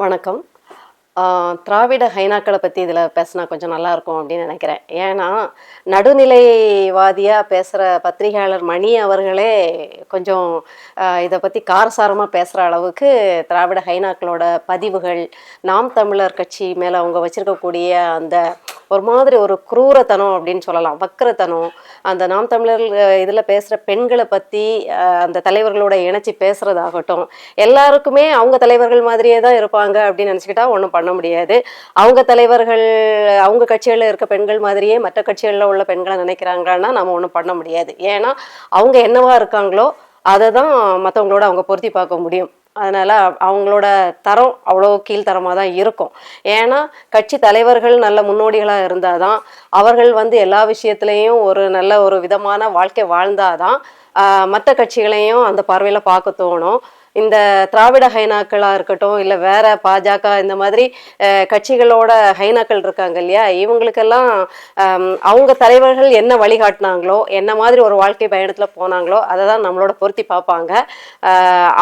வணக்கம். திராவிட ஹைனாக்களை பற்றி இதில் பேசினா கொஞ்சம் நல்லாயிருக்கும் அப்படின்னு நினைக்கிறேன். ஏன்னா நடுநிலைவாதியாக பேசுகிற பத்திரிகையாளர் மணி அவர்களே கொஞ்சம் இதை பற்றி காரசாரமாக பேசுகிற அளவுக்கு திராவிட ஹைனாக்களோட பதிவுகள் நாம் தமிழர் கட்சி மேலே அவங்க வச்சுருக்கக்கூடிய அந்த ஒரு மாதிரி ஒரு குரூரத்தனம் அப்படின்னு சொல்லலாம் வக்கரத்தனம் அந்த நாம் தமிழர் இதில் பேசுகிற பெண்களை பற்றி அந்த தலைவர்களோட இணைச்சி பேசுகிறதாகட்டும் எல்லாருக்குமே அவங்க தலைவர்கள் மாதிரியே தான் இருப்பாங்க அப்படின்னு நினச்சிக்கிட்டா ஒன்றும் பண்ண முடியாது. அவங்க தலைவர்கள் அவங்க கட்சிகளில் இருக்க பெண்கள் மாதிரியே மற்ற கட்சிகளில் உள்ள பெண்களை நினைக்கிறாங்களான்னா நம்ம ஒன்றும் பண்ண முடியாது. ஏன்னா அவங்க என்னவா இருக்காங்களோ அதை தான் மற்றவங்களோட அவங்க பொருத்தி பார்க்க முடியும். அதனால் அவங்களோட தரம் அவ்வளோ கீழ்த்தரமாக தான் இருக்கும். ஏன்னா கட்சி தலைவர்கள் நல்ல முன்னோடிகளாக இருந்தால் தான் அவர்கள் வந்து எல்லா விஷயத்துலேயும் ஒரு நல்ல ஒரு விதமான வாழ்க்கை வாழ்ந்தாதான் மற்ற கட்சிகளையும் அந்த பார்வையில் பார்க்க தோணும். இந்த திராவிட ஹைனாக்களாக இருக்கட்டும் இல்லை வேற பாஜக இந்த மாதிரி கட்சிகளோட ஹைனாக்கள் இருக்காங்க இல்லையா? இவங்களுக்கெல்லாம் அவங்க தலைவர்கள் என்ன வழிகாட்டினாங்களோ என்ன மாதிரி ஒரு வாழ்க்கை பயணத்தில் போனாங்களோ அதை தான் நம்மளோட பொருத்தி பார்ப்பாங்க.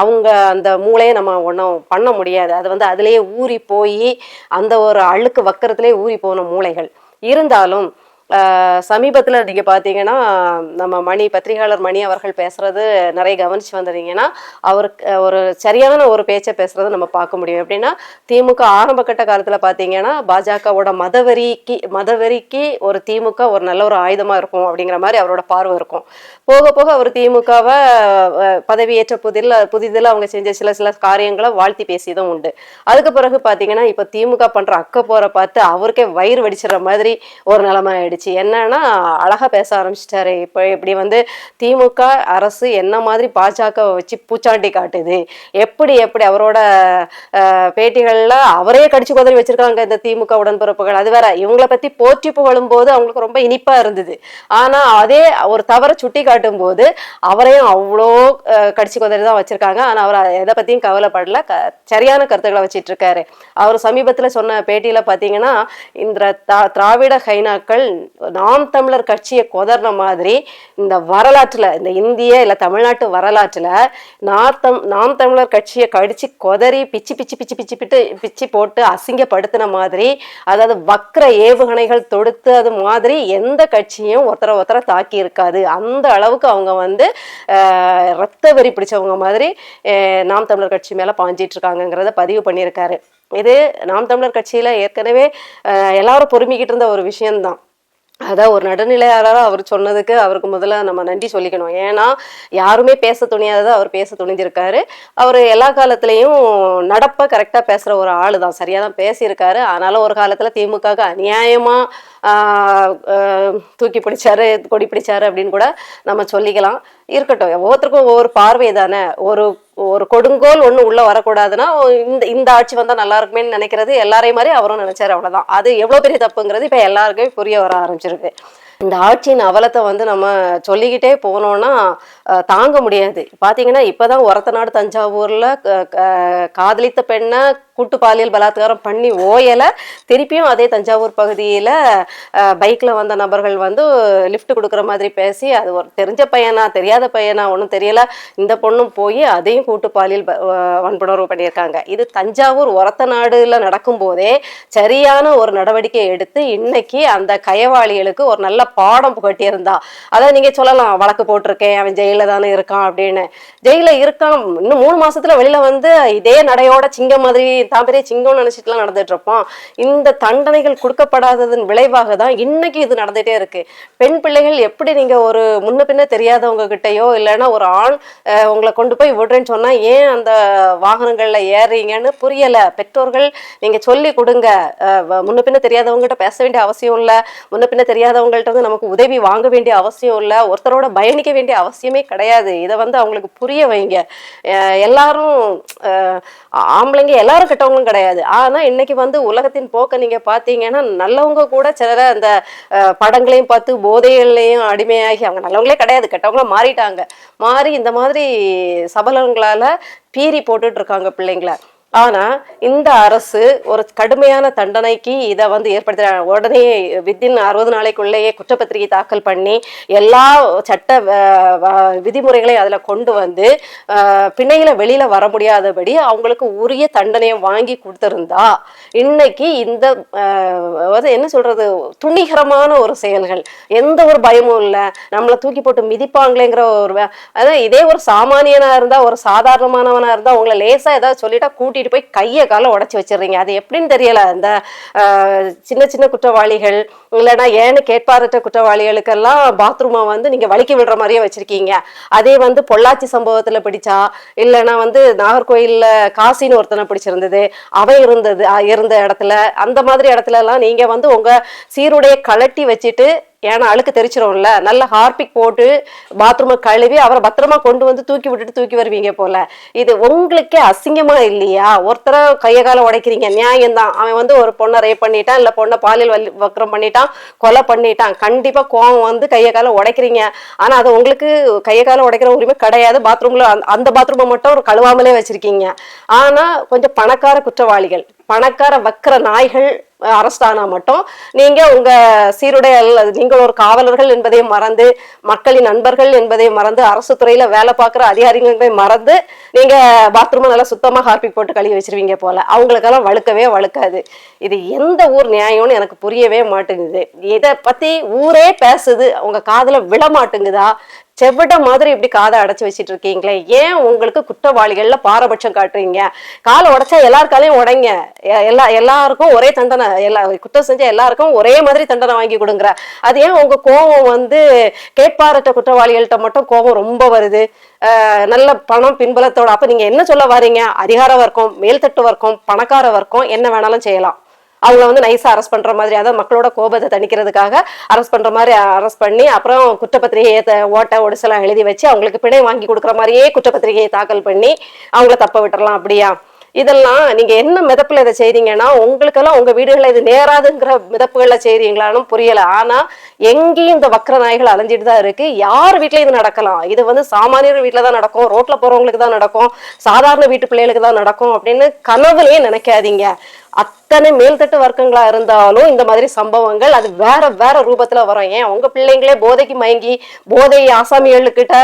அவங்க அந்த மூளையை நம்ம ஒன்றும் பண்ண முடியாது. அது வந்து அதுலேயே ஊறி போய் அந்த ஒரு அழுக்கு வக்கரத்துலேயே ஊறி போன மூளைகள். இருந்தாலும் சமீபத்தில் நீங்கள் பார்த்தீங்கன்னா நம்ம மணி பத்திரிகையாளர் மணி அவர்கள் பேசுறது நிறைய கவனிச்சு வந்துட்டீங்கன்னா அவருக்கு ஒரு சரியான ஒரு பேச்சை பேசுறதை நம்ம பார்க்க முடியும். எப்படின்னா திமுக ஆரம்ப கட்ட காலத்தில் பார்த்தீங்கன்னா பாஜகவோட மதவெறிக்கு மதவெறிக்கு ஒரு திமுக ஒரு நல்ல ஒரு ஆயுதமாக இருக்கும் அப்படிங்கிற மாதிரி அவரோட பார்வை இருக்கும். போக போக அவர் திமுகவை பதவியேற்ற புதில் புதிதில் அவங்க செஞ்ச சில சில காரியங்களை வாழ்த்தி பேசியதும் உண்டு. அதுக்கு பிறகு பார்த்தீங்கன்னா இப்போ திமுக பண்ணுற அக்க போற பார்த்து அவருக்கே வயிறு வெடிச்சிடுற மாதிரி ஒரு நிலைமை ஆயிடுச்சு. என்னன்னா அழகா பேச ஆரம்பிச்சிட்டாரு. இப்போ இப்படி வந்து திமுக அரசு என்ன மாதிரி பாஜக வச்சு பூச்சாண்டி காட்டுது? எப்படி எப்படி அவரோட பேட்டிகளில் பேட்டிகள்ல அவரே கடிச்சு குதறி வச்சிருக்காங்க இந்த திமுக உடன்பிறப்புகள். அது வேற இவங்களை பத்தி போற்றி புகழும் போது அவங்களுக்கு ரொம்ப இனிப்பா இருந்தது. ஆனா அதே ஒரு தவறை சுட்டி காட்டும் போது அவரையும் அவ்வளோ கடிச்சு குதறி தான் வச்சிருக்காங்க. ஆனா அவர் எதை பத்தியும் கவலைப்படல. க சரியான கருத்துக்களை வச்சிட்டு இருக்காரு அவர் சமீபத்துல சொன்ன பேட்டியில பாத்தீங்கன்னா இந்த தா- திராவிட ஹைனாக்கள் நாம் தமிழர் கட்சியை கொதர்ன மாதிரி இந்த வரலாற்றில் இந்த இந்திய இல்லை தமிழ்நாட்டு வரலாற்றில் நார்த்தம் நாம் தமிழர் கட்சியை கடிச்சு கொதறி பிச்சு பிச்சு பிச்சு பிச்சு பிட்டு பிச்சு போட்டு அசிங்கப்படுத்தின மாதிரி அதாவது வக்ர ஏவுகணைகள் தொடுத்து அது மாதிரி எந்த கட்சியும் ஒருத்தர ஒருத்தர தாக்கி இருக்காது. அந்த அளவுக்கு அவங்க வந்து ரத்த வெறி பிடிச்சவங்க மாதிரி நாம் தமிழர் கட்சி மேலே பாஞ்சிட்டு இருக்காங்கிறத பதிவு பண்ணியிருக்காரு. இது நாம் தமிழர் கட்சியில ஏற்கனவே எல்லாரும் பொறுமிக்கிட்டு இருந்த ஒரு விஷயம்தான். அதான் ஒரு நடுநிலையாளராக அவர் சொன்னதுக்கு அவருக்கு முதல்ல நம்ம நன்றி சொல்லிக்கணும். ஏன்னா யாருமே பேச துணியாததை அவர் பேச துணிஞ்சிருக்காரு அவர் எல்லா காலத்துலேயும் நடப்பை கரெக்டாக பேசுகிற ஒரு ஆளு தான் சரியாக தான் பேசியிருக்காரு. ஆனாலும் ஒரு காலத்தில் திமுகவுக்கு அநியாயமாக தூக்கி பிடிச்சாரு கொடி பிடிச்சாரு அப்படின்னு கூட நம்ம சொல்லிக்கலாம். இருக்கட்டும். ஒவ்வொருத்தருக்கும் ஒவ்வொரு பார்வை தானே ஒரு ஒரு கொடுங்கோல் ஒன்று உள்ளே வரக்கூடாதுன்னா இந்த இந்த ஆட்சி வந்தால் நல்லா இருக்குமேன்னு நினைக்கிறது எல்லாரையும் மாதிரி அவரும் நினைச்சாரு அவ்வளோதான் அது எவ்வளோ பெரிய தப்புங்கிறது இப்போ எல்லாருக்குமே புரிய வர ஆரம்பிச்சிருக்கு. இந்த ஆட்சியின் அவலத்தை வந்து நம்ம சொல்லிக்கிட்டே போனோம்னா தாங்க முடியாது. பார்த்தீங்கன்னா இப்போதான் ஒரத்த நாடு தஞ்சாவூரில் காதலித்த பெண்ணை கூட்டு பாலியல் பலாத்காரம் பண்ணி ஓயலை. திருப்பியும் அதே தஞ்சாவூர் பகுதியில் பைக்கில் வந்த நபர்கள் வந்து லிஃப்ட் கொடுக்குற மாதிரி பேசி அது ஒரு தெரிஞ்ச பையனா தெரியாத பையனா ஒன்றும் தெரியல. இந்த பொண்ணும் போய் அதையும் கூட்டு பாலியல் வன்புணர்வு பண்ணியிருக்காங்க. இது தஞ்சாவூர் ஒரத்த நாடுல நடக்கும்போதே சரியான ஒரு நடவடிக்கை எடுத்து இன்னைக்கு அந்த கயவாளிகளுக்கு ஒரு நல்ல பாடம் புகட்டியிருந்தா. அதாவது நீங்க சொல்லலாம் வழக்கு போட்டிருக்கேன் அவன் ஜெயில தானே இருக்கான் அப்படின்னு. ஜெயில இருக்கான் இன்னும் மூணு மாசத்துல வெளியில வந்து இதே நடையோட சிங்கம் மாதிரி தான் பெரிய சிங்கம்னு நினைச்சிட்டுலாம் நடந்துட்டு இருப்போம் இந்த தண்டனைகள் கொடுக்கப்படாததன் விளைவாக தான் இன்னைக்கு இது நடந்துட்டே இருக்கு. பெண் பிள்ளைகள் எப்படி நீங்க ஒரு முன்ன பின்ன தெரியாதவங்க கிட்டயோ இல்லைன்னா ஒரு ஆண் உங்களை கொண்டு போய் விடுறேன்னு சொன்னா ஏன் அந்த வாகனங்கள்ல ஏறுறீங்கன்னு புரியல. பெற்றோர்கள் நீங்க சொல்லி கொடுங்க. முன்ன பின்ன தெரியாதவங்ககிட்ட பேச வேண்டிய அவசியம் இல்லை. முன்ன பின்ன தெரியாதவங்கள்ட்ட இருந்து நமக்கு உதவி வாங்க வேண்டிய அவசியம் இல்லை ஒருத்தரோட பயணிக்க வேண்டிய அவசியமே கிடையாது. இதை வந்து அவங்களுக்கு புரிய வைங்க. எல்லாரும் ஆம்பளைங்க எல்லாரும் கெட்டவங்களும் கிடையாது. ஆனால் இன்னைக்கு வந்து உலகத்தின் போக்க நீங்கள் பார்த்தீங்கன்னா நல்லவங்க கூட சிலர அந்த படங்களையும் பார்த்து போதைகள்லையும் அடிமையாகி அவங்க நல்லவங்களே கிடையாது. கெட்டவங்களும் மாறிட்டாங்க. மாறி இந்த மாதிரி சபலங்களால் பீறி போட்டுட்டு இருக்காங்க பிள்ளைங்கள. ஆனா இந்த அரசு ஒரு கடுமையான தண்டனைக்கு இதை வந்து ஏற்படுத்த உடனே வித்தின் அறுபது நாளைக்குள்ளேயே குற்றப்பத்திரிகை தாக்கல் பண்ணி எல்லா சட்ட வ- விதிமுறைகளையும் அதில் கொண்டு வந்து பிணையில வெளியில வர முடியாதபடி அவங்களுக்கு உரிய தண்டனையை வாங்கி கொடுத்திருந்தா இன்னைக்கு இந்த அதாவது என்ன சொல்றது துணிகரமான ஒரு செயல்கள். எந்த ஒரு பயமும் இல்லை. நம்மளை தூக்கி போட்டு மிதிப்பாங்களேங்கிற ஒரு அதான் இதே ஒரு சாமானியனா இருந்தா ஒரு சாதாரணமானவனா இருந்தா அவங்கள லேசா ஏதாவது சொல்லிட்டா கூட்டிட்டு போய் கையை காலை உடச்சி வச்சிடுறீங்க. அது எப்படின்னு தெரியல. அந்த சின்ன சின்ன குற்றவாளிகள் இல்லைன்னா ஏன்னு கேட்பாரற்ற குற்றவாளிகளுக்கெல்லாம் பாத்ரூமை வந்து நீங்க வலிக்கி விடுற மாதிரியே வச்சிருக்கீங்க. அதே வந்து பொள்ளாச்சி சம்பவத்துல பிடிச்சா இல்லைன்னா வந்து நாகர்கோயில்ல காசின்னு ஒருத்தனை பிடிச்சிருந்தது. அவன் இருந்தது இருந்த இடத்துல. அந்த மாதிரி இடத்துல எல்லாம் நீங்க வந்து உங்க சீருடைய கழட்டி வச்சுட்டு ஏன்னா அழுக்கு தெரிச்சிரும்ல. நல்ல ஹார்பிக் போட்டு பாத்ரூமை கழுவி அவரை பத்திரமா கொண்டு வந்து தூக்கி விட்டுட்டு தூக்கி வருவீங்க போல. இது உங்களுக்கே அசிங்கமா இல்லையா? ஒருத்தரை கைய கால உடைக்கிறீங்க. நியாயம்தான். அவன் வந்து ஒரு பொண்ணை ரேப் பண்ணிட்டான் இல்ல பொண்ணை பாலியல் வலி வக்கரம் பண்ணிட்டான் கொலை பண்ணிட்டான். கண்டிப்பா கோவம் வந்து கைய கால உடைக்கிறீங்க. ஆனா அது உங்களுக்கு கைய கால உடைக்கிற உரிமை கிடையாது. பாத்ரூம்ல அந்த பாத்ரூமை மட்டும் ஒரு கழுவாமலே வச்சிருக்கீங்க. ஆனா கொஞ்சம் பணக்கார குற்றவாளிகள் பணக்கார வக்கர நாய்கள் அரெஸ்ட் ஆனா மட்டும். நீங்க உங்க சீருடை நீங்கள் ஒரு காவலர்கள் என்பதையும் மறந்து மக்களின் நண்பர்கள் என்பதையும் மறந்து அரசு துறையில வேலை பார்க்குற அதிகாரிகளை மறந்து நீங்க பாத்ரூமை நல்லா சுத்தமா ஹார்பிக் போட்டு கழுவி வச்சிருவீங்க போல. அவங்களுக்கெல்லாம் வழுக்கவே வழுக்காது. இது எந்த ஊர் நியாயம்னு எனக்கு புரியவே மாட்டேங்குது. இதை பத்தி ஊரே பேசுது. உங்க காதில் விழ மாட்டேங்குதா? செவிட மாதிரி இப்படி காதை அடைச்சி வச்சிட்டு இருக்கீங்களே? ஏன் உங்களுக்கு குற்றவாளிகள்ல பாரபட்சம் காட்டுறீங்க? காலை உடைச்சா எல்லார் காலையும் உடைங்க எல்லா எல்லாருக்கும் ஒரே தண்டனை எல்லா குற்றம் செஞ்ச எல்லாருக்கும் ஒரே மாதிரி தண்டனை வாங்கி கொடுங்குற. அது ஏன் உங்க கோபம் வந்து கேட்பாரற்ற குற்றவாளிகள்கிட்ட மட்டும் கோபம் ரொம்ப வருது? நல்ல பணம் பின்பலத்தோட அப்ப நீங்க என்ன சொல்ல வரீங்க? அதிகார வர்க்கம் மேல்தட்டு வர்க்கம் பணக்கார வர்க்கம் என்ன வேணாலும் செய்யலாம். அவங்கள வந்து நைஸா அரெஸ்ட் பண்ற மாதிரி அதாவது மக்களோட கோபத்தை தணிக்கிறதுக்காக அரெஸ்ட் பண்ற மாதிரி அரெஸ்ட் பண்ணி அப்புறம் குற்றப்பத்திரிகையை த- ஓட்ட ஒடிசெல்லாம் எழுதி வச்சு அவங்களுக்கு பிணை வாங்கி கொடுக்குற மாதிரியே குற்றப்பத்திரிகையை தாக்கல் பண்ணி அவங்கள தப்ப விட்டுறலாம் அப்படியா? இதெல்லாம் நீங்க என்ன மிதப்புல இதை செய்றீங்கன்னா உங்களுக்கெல்லாம் உங்க வீடுகளில் இது நேராதுங்கிற மிதப்புகள்ல செய்றீங்களான்னு புரியல. ஆனா எங்கேயும் இந்த வக்கர நாய்கள் அலைஞ்சிட்டு தான் இருக்கு. யார் வீட்லயும் இது நடக்கலாம். இது வந்து சாமானியர் வீட்ல தான் நடக்கும். ரோட்ல போறவங்களுக்கு தான் நடக்கும். சாதாரண வீட்டு பிள்ளைகளுக்கு தான் நடக்கும் அப்படின்னு கனவுலயே நினைக்காதீங்க. அத்தனை மேல்தட்டு வர்க்கங்களா இருந்தாலும் இந்த மாதிரி சம்பவங்கள் அது வேற வேற ரூபத்துல வரும். ஏன்? உங்க பிள்ளைங்களே போதைக்கு மயங்கி போதை ஆசாமிகளுக்கிட்ட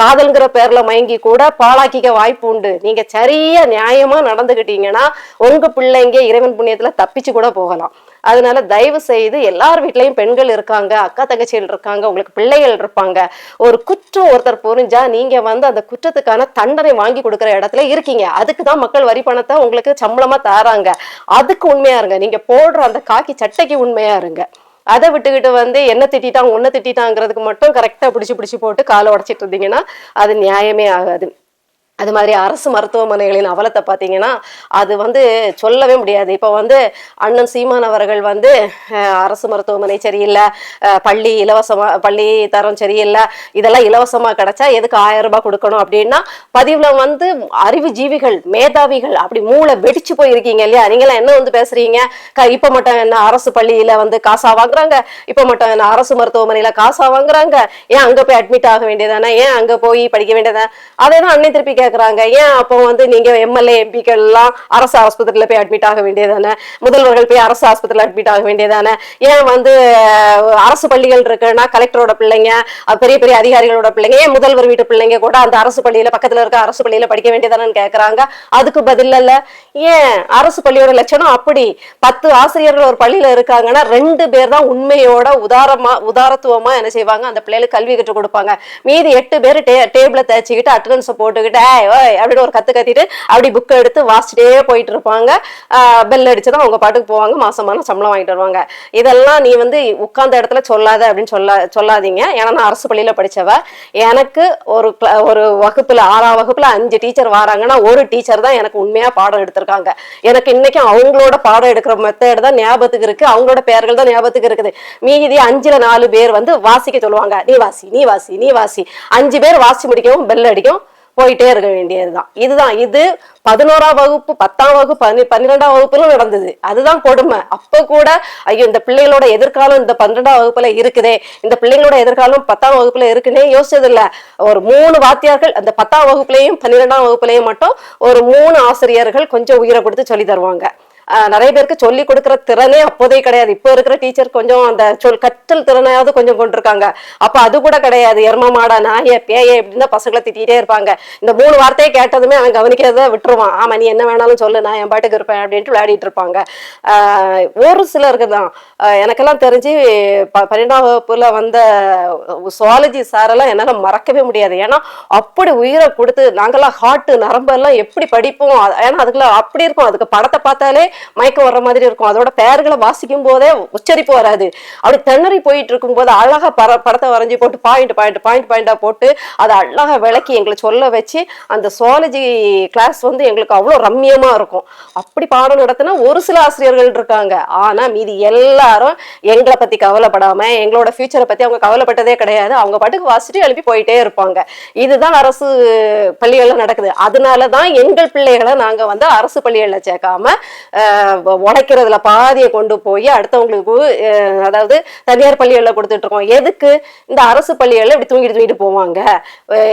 காதல்ங்கிற பேர்ல மயங்கி கூட பாழாக்கிக்க வாய்ப்பு உண்டு. நீங்க சரியா நியாயமா நடந்துகிட்டீங்கன்னா உங்க பிள்ளைங்க இறைவன் புண்ணியத்துல தப்பிச்சு கூட போகலாம். அதனால தயவு செய்து எல்லார் வீட்லயும் பெண்கள் இருக்காங்க அக்கா தங்கச்சிகள் இருக்காங்க உங்களுக்கு பிள்ளைகள் இருப்பாங்க. ஒரு குற்றம் ஒருத்தர் புரிஞ்சா நீங்க வந்து அந்த குற்றத்துக்கான தண்டனை வாங்கி கொடுக்குற இடத்துல இருக்கீங்க. அதுக்கு தான் மக்கள் வரி பணத்தை உங்களுக்கு சம்பளமா தராங்க. அதுக்கு உண்மையா இருங்க. நீங்க போடுற அந்த காக்கி சட்டைக்கு உண்மையா இருங்க. அதை விட்டுக்கிட்டு வந்து என்ன திட்டான் ஒன்ன திட்டாங்கிறதுக்கு மட்டும் கரெக்டா பிடிச்சி பிடிச்சி போட்டு காலை உடச்சிட்டு இருந்தீங்கன்னா அது நியாயமே ஆகாது. அது மாதிரி அரசு மருத்துவமனைகளின் அவலத்தை பார்த்தீங்கன்னா அது வந்து சொல்லவே முடியாது. இப்போ வந்து அண்ணன் சீமான் அவர்கள் வந்து அரசு மருத்துவமனை சரியில்லை பள்ளி இலவசமாக பள்ளி தரம் சரியில்லை இதெல்லாம் இலவசமாக கிடைச்சா எதுக்கு ஆயிரம் ரூபாய் கொடுக்கணும் அப்படின்னா பதிவில் வந்து அறிவு ஜீவிகள் மேதாவிகள் அப்படி மூளை வெடிச்சு போயிருக்கீங்க இல்லையா? நீங்களாம் என்ன வந்து பேசுறீங்க? க- இப்போ மட்டும் என்ன அரசு பள்ளியில் வந்து காசா வாங்குறாங்க? இப்போ மட்டும் என்ன அரசு மருத்துவமனையில் காசா வாங்குறாங்க? ஏன் அங்கே போய் அட்மிட் ஆக வேண்டியதானே? ஏன் அங்கே போய் படிக்க வேண்டியதானே? அதே தான் அன்னை திருப்பி கேக்குறாங்க. ஏன் அப்போ வந்து நீங்க எம்எல்ஏ எம்பிக்கள் எல்லாம் அரசு ஆஸ்பத்திரியில போய் அட்மிட் ஆக வேண்டியதானே? முதல்வர்கள் போய் அரசு ஆஸ்பத்திரியில அட்மிட் ஆக வேண்டியதானே? ஏன் வந்து அரசு பள்ளிகள் இருக்குன்னா கலெக்டரோட பிள்ளைங்க பெரிய பெரிய அதிகாரிகளோட பிள்ளைங்க ஏன் முதல்வர் வீட்டு பிள்ளைங்க கூட அந்த அரசு பள்ளியில பக்கத்துல இருக்க அரசு பள்ளியில படிக்க வேண்டியதானு கேக்குறாங்க? அதுக்கு பதில் இல்ல. ஏன் அரசு பள்ளியோட லட்சணம் அப்படி? பத்து ஆசிரியர்கள் ஒரு பள்ளியில இருக்காங்கன்னா ரெண்டு பேர் தான் உண்மையோட உதாரமா உதாரத்துவமா என்ன செய்வாங்க? அந்த பிள்ளைகளுக்கு கல்வி கற்றுக் கொடுப்பாங்க. மீதி எட்டு பேர் டே டேபிள தேய்ச்சிக்கிட்டு அட்டண்டன்ஸை போட்டுக்கிட்டு ஏய் ஓய் அப்படின்னு ஒரு கத்து கத்திட்டு அப்படி புக்கை எடுத்து வாசிச்சுட்டே போயிட்டு இருப்பாங்க பெல் அடிச்சதும் அவங்க பாட்டுக்கு போவாங்க மாசமான சம்பளம் வாங்கிட்டு வருவாங்க. இதெல்லாம் நீ வந்து உட்கார்ந்த இடத்துல சொல்லாத அப்படின்னு சொல்ல சொல்லாதீங்க. ஏன்னா நான் அரசு பள்ளியில படிச்சவ. எனக்கு ஒரு ஒரு வகுப்புல ஆறாம் வகுப்புல அஞ்சு டீச்சர் வராங்கன்னா ஒரு டீச்சர் தான் எனக்கு உண்மையா பாடம் எடுத்திருக்காங்க. எனக்கு இன்னைக்கும் அவங்களோட பாடம் எடுக்கிற மெத்தேடு தான் ஞாபகத்துக்கு இருக்கு. அவங்களோட பெயர்கள் தான் ஞாபகத்துக்கு இருக்குது. மீதி அஞ்சுல நாலு பேர் வந்து வாசிக்க சொல்லுவாங்க. நீ வாசி நீ வாசி நீ வாசி. அஞ்சு பேர் வாசி முடிக்கவும் பெல் அடிக்கும். போயிட்டே இருக்க வேண்டியதுதான். இதுதான். இது பதினோராம் வகுப்பு பத்தாம் வகுப்பு பன்னி பன்னிரெண்டாம் வகுப்புல நடந்தது. அதுதான் கொடுமை. அப்ப கூட ஐயோ இந்த பிள்ளைகளோட எதிர்காலம் இந்த பன்னிரெண்டாம் வகுப்புல இருக்குதே. இந்த பிள்ளைங்களோட எதிர்காலம் பத்தாம் வகுப்புல இருக்குன்னே யோசிச்சது இல்ல ஒரு மூணு வாத்தியார்கள் அந்த பத்தாம் வகுப்புலயும் பன்னிரெண்டாம் வகுப்புலயும் மட்டும் ஒரு மூணு ஆசிரியர்கள் கொஞ்சம் உயிரை கொடுத்து சொல்லி தருவாங்க. நிறைய பேருக்கு சொல்லி கொடுக்குற திறனே அப்போதே கிடையாது. இப்போ இருக்கிற டீச்சர் கொஞ்சம் அந்த சொல் கற்றல் திறனையாவது கொஞ்சம் கொண்டிருக்காங்க. அப்ப அது கூட கிடையாது. எரும மாடா நாய பேய இப்படின்னு தான் பசங்களை திட்டிகிட்டே இருப்பாங்க. இந்த மூணு வார்த்தையை கேட்டதுமே அவன் கவனிக்கிறத விட்டுருவான். ஆமா நீ என்ன வேணாலும் சொல்லு நான் என் பாட்டுக்கு இருப்பேன் அப்படின்ட்டு விளையாடிட்டு இருப்பாங்க. ஒரு சிலருக்கு தான். எனக்கெல்லாம் தெரிஞ்சு ப பன்னெண்டாம் வகுப்புல வந்த சுவாலஜி சாரெல்லாம் என்னால மறக்கவே முடியாது. ஏன்னா அப்படி உயிரை கொடுத்து நாங்கெல்லாம் ஹார்ட்டு நரம்பெல்லாம் எப்படி படிப்போம்? ஏன்னா அதுக்குள்ள அப்படி இருக்கும். அதுக்கு படத்தை பார்த்தாலே மயக்கம் வர்ற மாதிரி இருக்கும். அதோட பெயர்களை வாசிக்கும் போதே உச்சரிப்பு வராது. அப்படி திணறி போயிட்டு இருக்கும்போது அழகா பர படத்தை வரைஞ்சி போட்டு பாயிண்ட் பாயிண்ட் பாயிண்ட் பாயிண்டா போட்டு அதை அழகா விளக்கி எங்களை சொல்ல வச்சு அந்த சுவாலஜி கிளாஸ் வந்து எங்களுக்கு அவ்வளோ ரம்மியமா இருக்கும். அப்படி பாடம் நடத்தினா ஒரு சில ஆசிரியர்கள் இருக்காங்க. ஆனா மீதி எல்லாரும் எங்களை பத்தி கவலைப்படாம எங்களோட ஃபியூச்சரை பத்தி அவங்க கவலைப்பட்டதே கிடையாது. அவங்க பாட்டுக்கு வாசிட்டு எழுப்பி போயிட்டே இருப்பாங்க. இதுதான் அரசு பள்ளிகள்ல நடக்குது. அதனால தான் எங்கள் பிள்ளைகளை நாங்க வந்து அரசு பள்ளிகள்ல சேர்க்காம உடைக்கிறதுல பாதியை கொண்டு போய் அடுத்தவங்களுக்கு அதாவது தனியார் பள்ளிகளில் கொடுத்துட்டு இருக்கோம் எதுக்கு இந்த அரசு பள்ளிகளில் இப்படி தூங்கிட்டு தூங்கிட்டு போவாங்க?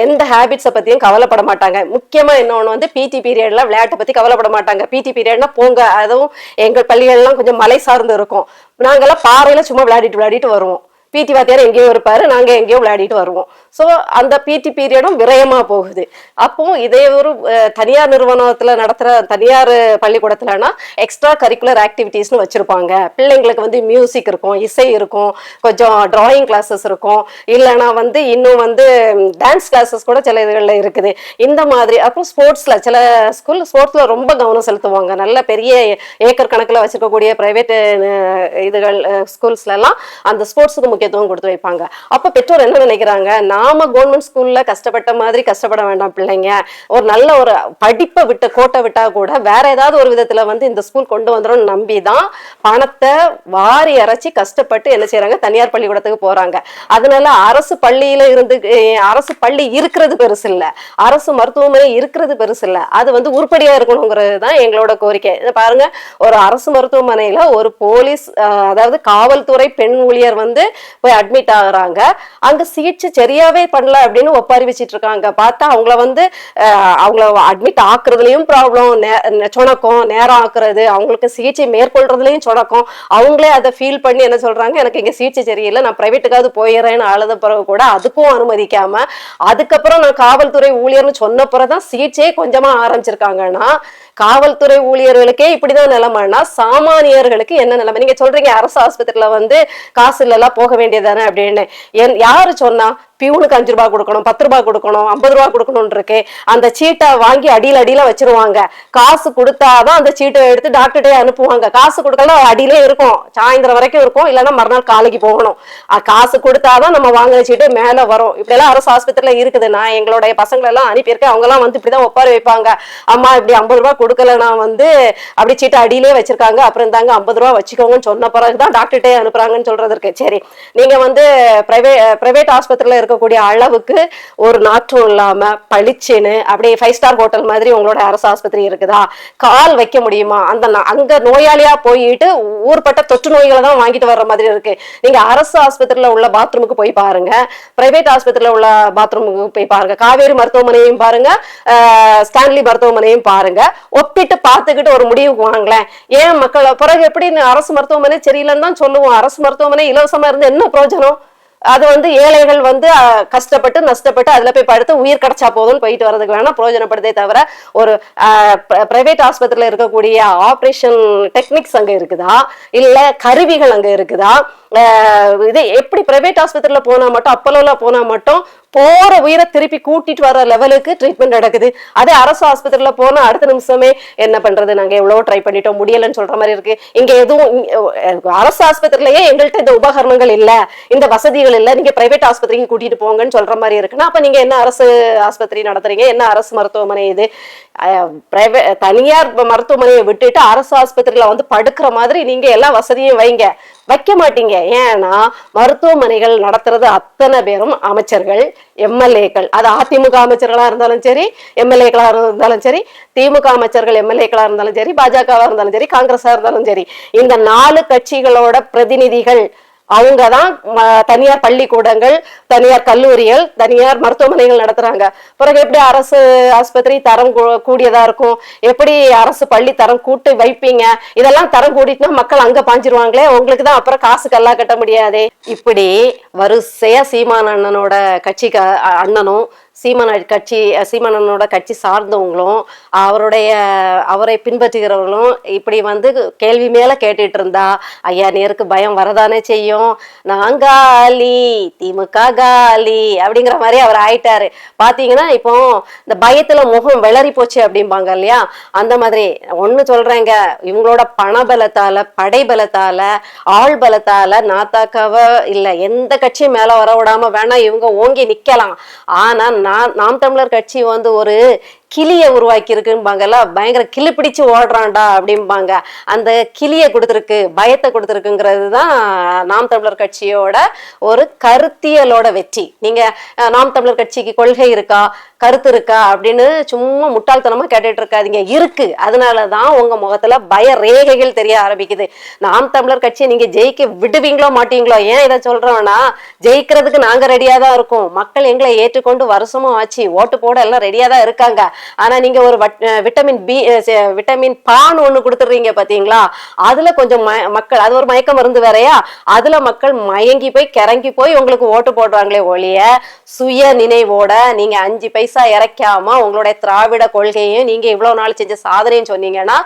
எந்த ஹேபிட்ஸை பற்றியும் கவலைப்பட மாட்டாங்க. முக்கியமாக இன்னொன்று வந்து பிடி பீரியடில் விளையாட்டை பற்றி கவலைப்பட மாட்டாங்க. பிடி பீரியட்னா போங்க. அதுவும் எங்கள் பள்ளிகள்லாம் கொஞ்சம் மலை சார்ந்து இருக்கும். நாங்கெல்லாம் பாறையில் சும்மா விளையாடிட்டு விளையாடிட்டு வருவோம். பிடி வாத்தியார் எங்கேயோ இருப்பாரு. நாங்கள் எங்கேயோ விளையாடிட்டு வருவோம். ஸோ அந்த பிடி பீரியடும் விரயமாக போகுது. அப்போ இதே ஒரு தனியார் நிறுவனத்தில் நடத்துகிற தனியார் பள்ளிக்கூடத்துலனா எக்ஸ்ட்ரா கரிக்குலர் ஆக்டிவிட்டீஸ்னு வச்சுருப்பாங்க. பிள்ளைங்களுக்கு வந்து மியூசிக் இருக்கும் இசை இருக்கும் கொஞ்சம் ட்ராயிங் கிளாஸஸ் இருக்கும். இல்லைன்னா வந்து இன்னும் வந்து டான்ஸ் கிளாஸஸ் கூட சில இதுகளில் இருக்குது. இந்த மாதிரி அப்புறம் ஸ்போர்ட்ஸில் சில ஸ்கூல் ஸ்போர்ட்ஸில் ரொம்ப கவனம் செலுத்துவாங்க. நல்ல பெரிய ஏக்கர் கணக்கில் வச்சுருக்கக்கூடிய ப்ரைவேட் இதுகள் ஸ்கூல்ஸ்லலாம் அந்த ஸ்போர்ட்ஸுக்கு முக்கியத்துவம் கொடுத்து வைப்பாங்க. அப்போ பெற்றோர் என்ன நினைக்கிறாங்க? நான் நாம கவர்மெண்ட் ஸ்கூல்ல கஷ்டப்பட்ட மாதிரி கஷ்டப்பட வேண்டாம் பிள்ளைங்க. ஒரு நல்ல ஒரு படிப்பை விட்ட கோட்டை விட்டா கூட வேற ஏதாவது ஒரு விதத்துல வந்து இந்த ஸ்கூல் கொண்டு வந்துடும் நம்பி தான் பணத்தை வாரி இறைச்சி கஷ்டப்பட்டு என்ன செய்யறாங்க தனியார் பள்ளிக்கூடத்துக்கு போறாங்க. அதனால அரசு பள்ளியில இருந்து அரசு பள்ளி இருக்கிறது பெருசு இல்ல. அரசு மருத்துவமனை இருக்கிறது பெருசு இல்ல. அது வந்து உருப்படியா இருக்கணுங்கிறது தான் எங்களோட கோரிக்கை. இதை பாருங்க. ஒரு அரசு மருத்துவமனையில ஒரு போலீஸ் அதாவது காவல்துறை பெண் ஊழியர் வந்து போய் அட்மிட் ஆகுறாங்க. அங்க சிகிச்சை சரியாவே பண்ணல அப்படின்னு ஒப்பாரி வச்சிட்டு இருக்காங்க பார்த்தா அவங்கள வந்து அவங்கள அட்மிட் ஆக்குறதுலயும் ப்ராப்ளம் சுணக்கம் நேரம் ஆக்குறது அவங்களுக்கு சிகிச்சை மேற்கொள்றதுலயும் சுணக்கம். அவங்களே அதை ஃபீல் பண்ணி என்ன சொல்றாங்க எனக்கு இங்க சிகிச்சை சரியில்லை நான் பிரைவேட்டுக்காவது போயிடுறேன்னு அழுத பிறகு கூட அதுக்கும் அனுமதிக்காம அதுக்கப்புறம் நான் காவல்துறை ஊழியர்னு சொன்ன பிறகுதான் சிகிச்சையே கொஞ்சமா ஆரம்பிச்சிருக்காங்கன்னா காவல்துறை ஊழியர்களுக்கே இப்படிதான் நிலைமைனா சாமானியர்களுக்கு என்ன நிலைமை? நீங்க சொல்றீங்க அரசு ஆஸ்பத்திரியில வந்து காசு இல்லலாம் போக வேண்டியதானே அப்படின்னு. என் யாரு சொன்னா பியூனுக்கு அஞ்சு ரூபாய் கொடுக்கணும் பத்து ரூபாய் கொடுக்கணும் ஐம்பது ரூபாய் கொடுக்கணும்னு இருக்கு. அந்த சீட்டை வாங்கி அடியில் அடியில வச்சிருவாங்க. காசு கொடுத்தாதான் அந்த சீட்டை எடுத்து டாக்டர்கிட்டே அனுப்புவாங்க. காசு கொடுக்கலாம் அடியிலே இருக்கும். சாயந்தரம் வரைக்கும் இருக்கும் இல்லைன்னா மறுநாள் காலைக்கு போகணும். காசு கொடுத்தாதான் நம்ம வாங்கின சீட்டு மேல வரும். இப்படியெல்லாம் அரசு ஆஸ்பத்திரியில இருக்குது. நான் எங்களுடைய பசங்களை எல்லாம் அனுப்பியிருக்கேன். அவங்க எல்லாம் வந்து இப்படிதான் ஒப்பாரி வைப்பாங்க. அம்மா இப்படி ஐம்பது ரூபாய் கொடுக்கலனா வந்து அப்படி சீட்டை அடியிலே வச்சிருக்காங்க. அப்புறம் தாங்க ஐம்பது ரூபா வச்சுக்கோங்கன்னு சொன்ன பிறகுதான் டாக்டர்கிட்டே அனுப்புறாங்கன்னு சொல்றது சரி நீங்க வந்து பிரைவேட் பிரைவேட் ஆஸ்பத்திரியில இருக்கக்கூடிய அளவுக்கு ஒரு நாற்றம் இல்லாம பளிச்சுன்னு அப்படியே ஃபைவ் ஸ்டார் ஹோட்டல் மாதிரி உங்களோட அரசு ஆஸ்பத்திரி இருக்குதா? கால் வைக்க முடியுமா? அந்த அங்க நோயாளியா போயிட்டு ஊர்பட்ட தொற்று நோய்களை தான் வாங்கிட்டு வர்ற மாதிரி இருக்கு. நீங்க அரசு ஆஸ்பத்திரியில உள்ள பாத்ரூமுக்கு போய் பாருங்க. பிரைவேட் ஆஸ்பத்திரியில உள்ள பாத்ரூமுக்கு போய் பாருங்க. காவேரி மருத்துவமனையும் பாருங்க. ஸ்டான்லி மருத்துவமனையும் பாருங்க. ஒப்பிட்டு பார்த்துக்கிட்டு ஒரு முடிவுக்கு வாங்களேன். ஏன் மக்கள் பிறகு எப்படி அரசு மருத்துவமனை சரியில்லைன்னு தான் சொல்லுவோம். அரசு மருத்துவமனை இலவசமா இருந்து என்ன பிரயோஜனம்? அது வந்து ஏழைகள் வந்து கஷ்டப்பட்டு நஷ்டப்பட்டு அதுல போய் படுத்து உயிர் கிடைச்சா போதும்னு போயிட்டு வரதுக்கு வேணா பிரயோஜனப்படுதே தவிர ஒரு பிரைவேட் ஆஸ்பத்திரியில இருக்கக்கூடிய ஆப்ரேஷன் டெக்னிக்ஸ் அங்க இருக்குதா? இல்ல கருவிகள் அங்க இருக்குதா? இது எப்படி பிரைவேட் ஆஸ்பத்திரியில போனா மட்டும் அப்போலோல போனா மட்டும் போற உயிரை திருப்பி கூட்டிட்டு வர லெவலுக்கு ட்ரீட்மெண்ட் நடக்குது. அதே அரசு ஆஸ்பத்திரியில போனா அடுத்த நிமிஷமே என்ன பண்றது? நாங்க எவ்வளவோ ட்ரை பண்ணிட்டோம் முடியலன்னு சொல்ற மாதிரி இருக்கு. இங்க எதுவும் அரசு ஆஸ்பத்திரியிலேயே எங்கள்கிட்ட இந்த உபகரணங்கள் இல்ல. இந்த வசதிகள் இல்ல. நீங்க பிரைவேட் ஆஸ்பத்திரிக்கு கூட்டிட்டு போங்கன்னு சொல்ற மாதிரி இருக்குன்னா அப்ப நீங்க என்ன அரசு ஆஸ்பத்திரி நடத்துறீங்க? என்ன அரசு மருத்துவமனை இது? தனியார் மருத்துவமனையை விட்டுட்டு அரசு ஆஸ்பத்திரியில வந்து படுக்கிற மாதிரி நீங்க எல்லா வசதியும் வைங்க. வைக்க மாட்டீங்க. ஏன்னா மருத்துவமனைகள் நடத்துறது அத்தனை பேரும் அமைச்சர்கள் எம்எல்ஏக்கள். அது அதிமுக அமைச்சர்களா இருந்தாலும் சரி எம்எல்ஏக்களா இருந்தாலும் சரி திமுக அமைச்சர்கள் எம்எல்ஏக்களா இருந்தாலும் சரி பாஜகவா இருந்தாலும் சரி காங்கிரஸா இருந்தாலும் சரி இந்த நாலு கட்சிகளோட பிரதிநிதிகள் அவங்க தான் தனியார் பள்ளிக்கூடங்கள் தனியார் கல்லூரிகள் தனியார் மருத்துவமனைகள் நடத்துறாங்க. பிறகு எப்படி அரசு ஆஸ்பத்திரி தரம் கூ- கூடியதா இருக்கும்? எப்படி அரசு பள்ளி தரம் கூட்டு வைப்பீங்க? இதெல்லாம் தரம் கூட்டிட்டுனா மக்கள் அங்க பாஞ்சிருவாங்களே உங்களுக்கு தான் அப்புறம் காசு கல்லா கட்ட முடியாதே. இப்படி வரிசையா சீமான் அண்ணனோட கட்சிக்கு அண்ணனும் சீமான கட்சி சீமானனோட கட்சி சார்ந்தவங்களும் அவருடைய அவரை பின்பற்றுகிறவர்களும் இப்படி வந்து கேள்வி மேல கேட்டுட்டு இருந்தா ஐயா நேருக்கு பயம் வரதானே செய்யும்? நான் காலி திமுக காலி அப்படிங்கிற மாதிரி அவர் ஆயிட்டாரு. பாத்தீங்கன்னா இப்போ இந்த பயத்துல முகம் வெளறி போச்சு அப்படிம்பாங்க இல்லையா? அந்த மாதிரி ஒண்ணு சொல்றேங்க. இவங்களோட பணபலத்தால படைபலத்தால ஆள் பலத்தால நாத்தாக்காவ இல்ல எந்த கட்சியும் மேல வர விடாம வேணா இவங்க ஓங்கி நிக்கலாம். ஆனா நான் நாம் தமிழர் கட்சி வந்து ஒரு கிளியை உருவாக்கி இருக்கும்பாங்கல்ல பயங்கர கிளி பிடிச்சு ஓடுறான்டா அப்படிம்பாங்க. அந்த கிளியை கொடுத்துருக்கு பயத்தை கொடுத்துருக்குங்கிறது தான் நாம் தமிழர் கட்சியோட ஒரு கருத்தியலோட வெற்றி. நீங்க நாம் தமிழர் கட்சிக்கு கொள்கை இருக்கா? கருத்து இருக்கா? அப்படின்னு சும்மா முட்டாள்தனமா கேட்டுட்டு இருக்காதிங்க. இருக்கு. அதனாலதான் உங்க முகத்துல பய ரேகைகள் தெரிய ஆரம்பிக்குது. நாம் தமிழர் கட்சியை நீங்க ஜெயிக்க விடுவீங்களோ மாட்டீங்களோ? ஏன் இதை சொல்றோம்னா ஜெயிக்கிறதுக்கு நாங்க ரெடியா தான் இருக்கோம். மக்கள் எங்களை ஏற்றுக்கொண்டு வருஷமும் ஆச்சு. ஓட்டு போட எல்லாம் ரெடியா தான் இருக்காங்க. ஆனா நீங்க ஒரு வட்- விட்டமின் பி விட்டமின் பான் ஒண்ணு கொடுத்துடுறீங்க பாத்தீங்களா? அதுல கொஞ்சம் மக்கள் அது ஒரு மயக்க மருந்து வேறயா? அதுல மக்கள் மயங்கி போய் கிறங்கி போய் உங்களுக்கு ஓட்டு போடுறாங்களே ஒழிய சுய நினைவோட நீங்க அஞ்சு பைசா இறைக்காம உங்களுடைய திராவிட கொள்கையும் நீங்க இவ்வளவு நாள் செஞ்ச சாதனையும் சொன்னீங்கன்னா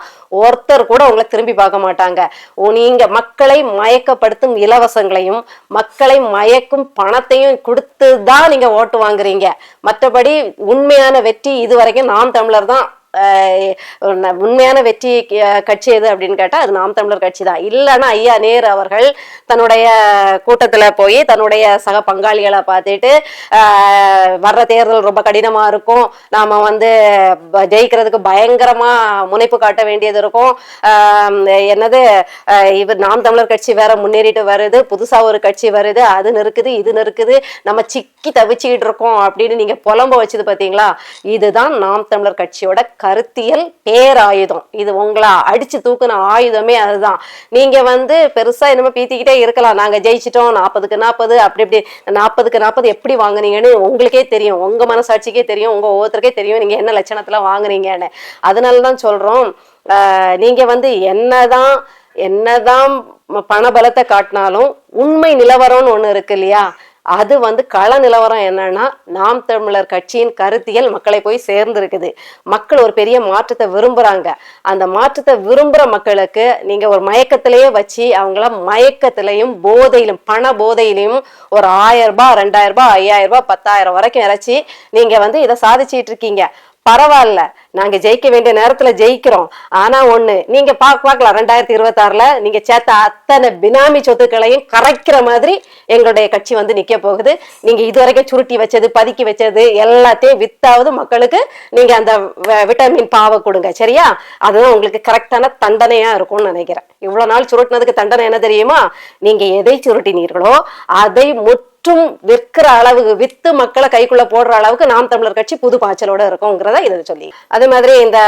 ஒருத்தர் கூட உங்களை திரும்பி பார்க்க மாட்டாங்க. நீங்க மக்களை மயக்கப்படுத்தும் இலவசங்களையும் மக்களை மயக்கும் பணத்தையும் கொடுத்து தான் நீங்க ஓட்டு வாங்குறீங்க. மற்றபடி உண்மையான வெற்றி இதுவரைக்கும் நாம் தமிழர் தான் உண்மையான வெற்றி கட்சி எது அப்படின்னு கேட்டால் அது நாம் தமிழர் கட்சி தான். இல்லைன்னா ஐயா நேரு அவர்கள் தன்னுடைய கூட்டத்தில் போய் தன்னுடைய சக பங்காளிகளை பார்த்துட்டு வர்ற தேர்தல் ரொம்ப கடினமாக இருக்கும். நாம் வந்து ஜெயிக்கிறதுக்கு பயங்கரமாக முனைப்பு காட்ட வேண்டியது இருக்கும். என்னது இவர் நாம் தமிழர் கட்சி வேற முன்னேறிட்டு வருது. புதுசாக ஒரு கட்சி வருது. அது நெருக்குது இது நெருக்குது. நம்ம சிக்கி தவிச்சுக்கிட்டு இருக்கோம் அப்படின்னு நீங்கள் புலம்ப வச்சது பார்த்தீங்களா இதுதான் நாம் தமிழர் கட்சியோட கருத்தியல் பேராயுதம். இது உங்களா? அடிச்சு தூக்குன ஆயுதமே அதுதான். நீங்க வந்து பெருசா என்னமோ பீத்திக்கிட்டே இருக்கலாம். நாங்க ஜெயிச்சிட்டோம் நாற்பதுக்கு நாற்பது அப்படி இப்படி. நாற்பதுக்கு நாற்பது எப்படி வாங்குனீங்கன்னு உங்களுக்கே தெரியும். உங்க மனசாட்சிக்கே தெரியும். உங்க ஒவ்வொருத்தருக்கே தெரியும். நீங்க என்ன லட்சணத்துல வாங்குனீங்கன்னு. அதனாலதான் சொல்றோம். நீங்க வந்து என்னதான் என்னதான் பணபலத்தை காட்டினாலும் உண்மை நிலவரம்னு ஒண்ணு இருக்கு இல்லையா? அது வந்து கள நிலவரம் என்னன்னா நாம் தமிழர் கட்சியின் கருத்தியல் மக்களை போய் சேர்ந்திருக்குது. மக்கள் ஒரு பெரிய மாற்றத்தை விரும்புறாங்க. அந்த மாற்றத்தை விரும்புற மக்களுக்கு நீங்க ஒரு மயக்கத்திலேயே வச்சு அவங்கள மயக்கத்திலையும் போதையிலும் பண போதையிலையும் ஒரு ஆயிரம் ரூபாய் ரெண்டாயிரம் ரூபாய் ஐயாயிரம் ரூபாய் பத்தாயிரம் வரைக்கும் இறைச்சி நீங்க வந்து இதை சாதிச்சிட்டு இருக்கீங்க. பரவாயில்ல. நாங்க ஜெயிக்க வேண்டிய நேரத்துல ஜெயிக்கிறோம். ஆனா ஒண்ணு நீங்க பாக்க பார்க்கலாம் ரெண்டாயிரத்தி இருபத்தாறுல நீங்க சேர்த்த அத்தனை பினாமி சொத்துக்களையும் கரைக்கிற மாதிரி எங்களுடைய கட்சி வந்து நிக்க போகுது. நீங்க இதுவரைக்கும் சுருட்டி வச்சது பதுக்கி வச்சது எல்லாத்தையும் வித்தாவது மக்களுக்கு நீங்க அந்த வ- விட்டமின் பாவை கொடுங்க சரியா? அதுதான் உங்களுக்கு கரெக்டான தண்டனையா இருக்கும்னு நினைக்கிறேன். இவ்வளவு நாள் சுருட்டினதுக்கு தண்டனை என்ன தெரியுமா? நீங்க எதை சுருட்டினீர்களோ அதை விற்றும் விற்கிற அளவுக்கு வித்து மக்களை கைக்குள்ள போடுற அளவுக்கு நாம் தமிழர் கட்சி புது பாய்ச்சலோட இருக்குங்கிறத இதை சொல்லி. அதே மாதிரி இந்த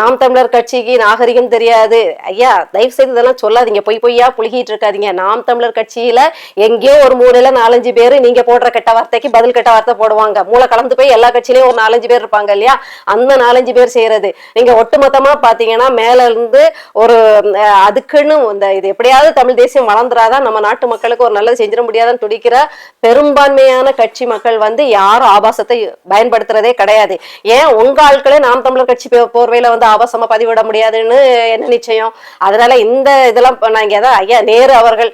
நாம் தமிழர் கட்சிக்கு நாகரிகம் தெரியாது. ஐயா தயவு செய்து இதெல்லாம் சொல்லாதீங்க. பொய் பொய்யா புழுகிட்டு இருக்காதீங்க நாம் தமிழர் கட்சியில எங்கேயோ ஒரு மூலையில நாலஞ்சு பேர் நீங்க போடுற கெட்ட வார்த்தைக்கு பதில் கெட்ட வார்த்தை போடுவாங்க. மூளை கலந்து போய் எல்லா கட்சியிலயும் ஒரு நாலஞ்சு பேர் இருப்பாங்க இல்லையா? அந்த நாலஞ்சு பேர் செய்யறது. நீங்க ஒட்டுமொத்தமா பாத்தீங்கன்னா மேல இருந்து ஒரு அதுக்குன்னு இந்த இது எப்படியாவது தமிழ் தேசியம் வளர்ந்துராதான் நம்ம நாட்டு மக்களுக்கு ஒரு நல்லது செஞ்சிட முடியாதுன்னு துடிக்கிற பெரும்பான்மையான கட்சி மக்கள் வந்து யாரும் ஆபாசத்தை பயன்படுத்துறதே கிடையாது. ஏன்? உங்க ஆட்களே நாம் தமிழர் கட்சி போர்வையில வந்து ஆபாசமா பதிவிட முடியாதுன்னு என்ன நிச்சயம்? அதனால இந்த இதெல்லாம் நாங்க ஏதாவது ஐயா நேரு அவர்கள்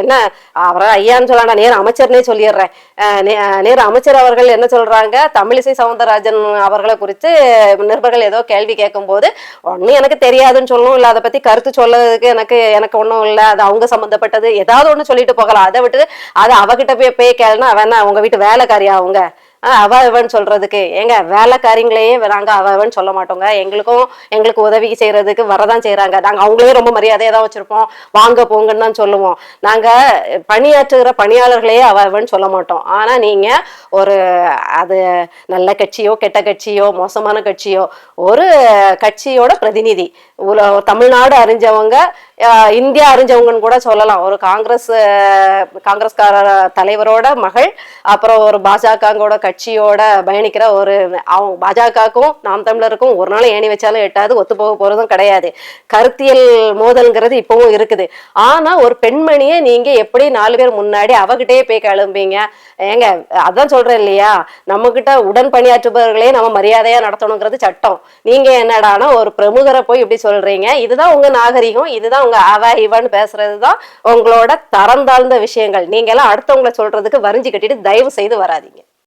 என்ன அவரை ஐயான்னு சொல்லலாம் நேரு அமைச்சர்னே சொல்லிடுறேன். நேரு அமைச்சர் அவர்கள் என்ன சொல்றாங்க? தமிழிசை சவுந்தரராஜன் அவர்களை குறித்து நிருபர்கள் ஏதோ கேள்வி கேட்கும்போது ஒன்னும் எனக்கு தெரியாதுன்னு சொல்லணும் இல்லை அதை பத்தி கருத்து சொல்லறதுக்கு எனக்கு எனக்கு ஒன்றும் இல்லை அது அவங்க சம்மந்தப்பட்டது ஏதாவது ஒண்ணு சொல்லிட்டு போகலாம். அதை விட்டு அது அவகிட்ட போய் போய் கேளுனா அவன் உங்க வீட்டு வேலைக்காரியா அவங்க? அவ இவன் சொல்றதுக்கு. ஏங்க வேலைக்காரிங்களையே நாங்க அவ இவன் சொல்ல மாட்டோங்க. எங்களுக்கும் எங்களுக்கு உதவி செய்யறதுக்கு வரதான் செய்யறாங்க நாங்க அவங்களே ரொம்ப மரியாதையா தான் வச்சிருப்போம். வாங்க போங்கன்னு தான் சொல்லுவோம். நாங்க பணியாற்றுகிற பணியாளர்களையே அவ இவன் சொல்ல மாட்டோம். ஆனா நீங்க ஒரு அது நல்ல கட்சியோ கெட்ட கட்சியோ மோசமான கட்சியோ ஒரு கட்சியோட பிரதிநிதி. உல தமிழ்நாடு அறிஞ்சவங்க இந்தியா அறிஞ்சவங்கன்னு கூட சொல்லலாம். ஒரு காங்கிரஸ் காங்கிரஸ்கார தலைவரோட மகள் அப்புறம் ஒரு பாஜகவோட கட்சியோட பயணிக்கிற ஒரு அவங்க பாஜகவுக்கும் நாம் தமிழருக்கும் ஒரு நாள் ஏணி வச்சாலும் எட்டாது ஒத்து போக போறதும் கிடையாது. கருத்தியல் மோதல்ங்கிறது இப்பவும் இருக்குது. ஆனா ஒரு பெண்மணியை நீங்க எப்படி நாலு பேர் முன்னாடி அவகிட்டயே போய் கிளம்பீங்க ஏங்க அதான் சொல்றேன் இல்லையா? நம்ம கிட்ட உடன் பணியாற்றுபவர்களே நம்ம மரியாதையா நடத்தணுங்கிறது சட்டம். நீங்க என்னடானா ஒரு பிரமுகரை போய் இப்படி சொல்றீங்க. இதுதான் உங்க நாகரிகம் இதுதான் அவங்க அவ இவன்னு பேசுறதுதான் உங்களோட தரம் தாழ்ந்த விஷயங்கள். நீங்க எல்லாம் அடுத்தவங்களை சொல்றதுக்கு வரிஞ்சு கட்டிட்டு தயவு செய்து வராதீங்க.